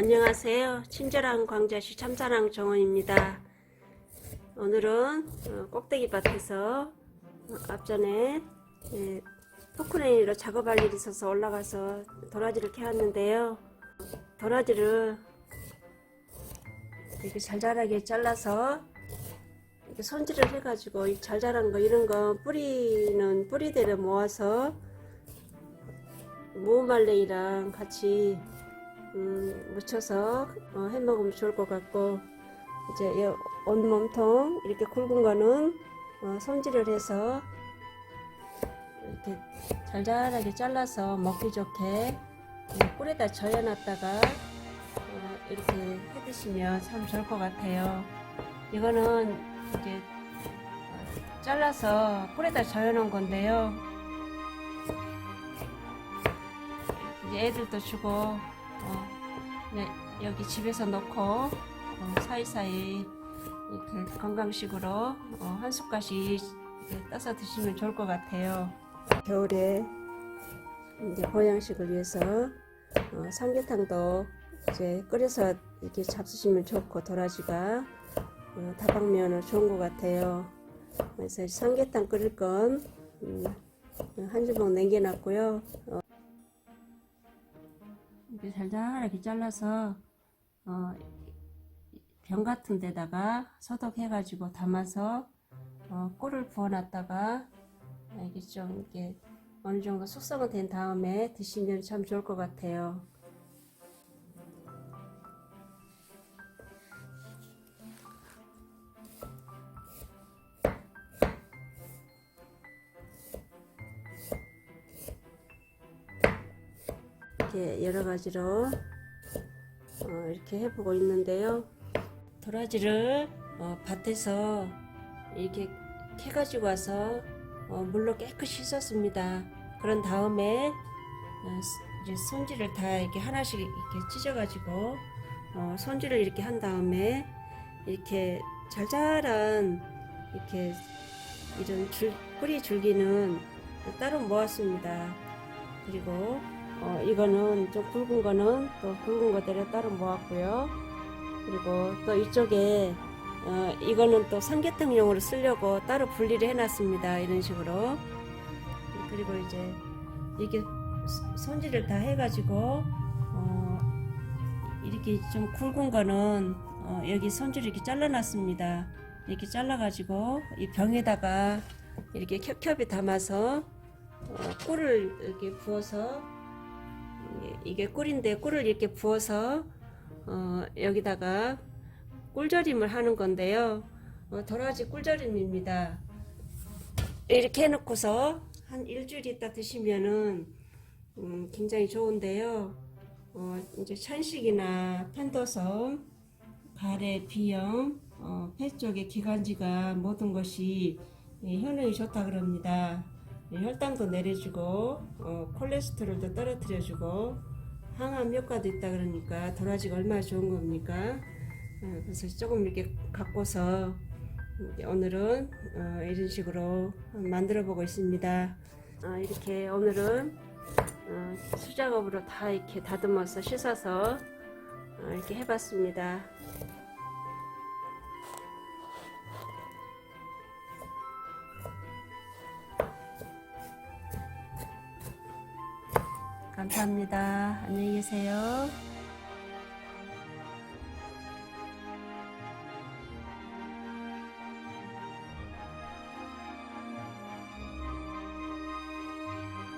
안녕하세요. 친절한 광자시 참사랑 정원입니다. 오늘은 어, 꼭대기 밭에서 어, 앞전에 예, 포크레인으로 작업할 일이 있어서 올라가서 도라지를 캐왔는데요. 도라지를 이렇게 잘 자라게 잘라서 이렇게 손질을 해가지고 이잘 자란 거 이런 거 뿌리는 뿌리대를 모아서 무말랭이랑 같이 음, 묻혀서 어, 해 먹으면 좋을 것 같고 이제 이 온몸통 이렇게 굵은 거는 어, 손질을 해서 이렇게 잘잘하게 잘라서 먹기 좋게 어, 꿀에다 져여놨다가 어, 이렇게 해 드시면 참 좋을 것 같아요. 이거는 이제 어, 잘라서 꿀에다 져여놓은 건데요. 이제 애들도 주고 어, 네, 여기 집에서 넣고 어, 사이사이 이렇게 건강식으로 어, 한 이렇게 떠서 드시면 좋을 것 같아요. 겨울에 이제 보양식을 위해서 어, 삼계탕도 이제 끓여서 이렇게 잡수시면 좋고 도라지가 어, 다방면으로 좋은 것 같아요. 그래서 삼계탕 끓일 건 음, 한 주먹 남겨놨고요. 어, 이렇게 잘잘하게 잘라서 어, 병 같은 데다가 소독해 가지고 담아서 어, 꿀을 부어 놨다가 이게 좀 이렇게 어느 정도 숙성은 된 다음에 드시면 참 좋을 것 같아요. 이렇게 여러 가지로 어, 이렇게 해보고 있는데요. 도라지를 어, 밭에서 이렇게 캐가지고 와서 어, 물로 깨끗이 씻었습니다. 그런 다음에 어, 스- 이제 손질을 다 이렇게 하나씩 이렇게 찢어가지고 어, 손질을 이렇게 한 다음에 이렇게 잘잘한 이렇게 이런 줄, 뿌리 줄기는 따로 모았습니다. 그리고 어, 이거는 좀 굵은 거는 또 굵은 거대로 따로 모았고요. 그리고 또 이쪽에 어, 이거는 또 삼계탕용으로 쓰려고 따로 분리를 해놨습니다. 이런 식으로. 그리고 이제 이게 소- 손질을 다 해가지고 어, 이렇게 좀 굵은 거는 어, 여기 손질 이렇게 잘라놨습니다. 이렇게 잘라가지고 이 병에다가 이렇게 겹겹이 담아서 어, 꿀을 이렇게 부어서 이게- 꿀인데 꿀을 이렇게 부어서 어, 여기다가 꿀절임을 하는 건데요. 어, 도라지 꿀절임입니다. 이렇게 해놓고서 한 일주일 있다 드시면은 음, 굉장히 좋은데요. 어, 이제 천식이나 편도섬, 가래, 비염, 어, 폐 쪽의 기관지가 모든 것이 예, 효능이 좋다 그럽니다. 예, 혈당도 내려주고 어, 콜레스테롤도 떨어뜨려주고 항암 효과도 있다 그러니까 도라지가 얼마나 좋은 겁니까? 어, 그래서 조금 이렇게 갖고서 오늘은 어, 이런 식으로 만들어 보고 있습니다. 어, 이렇게 오늘은 어, 수작업으로 다 이렇게 다듬어서 씻어서 어, 이렇게 해봤습니다. 감사합니다. 안녕히 계세요.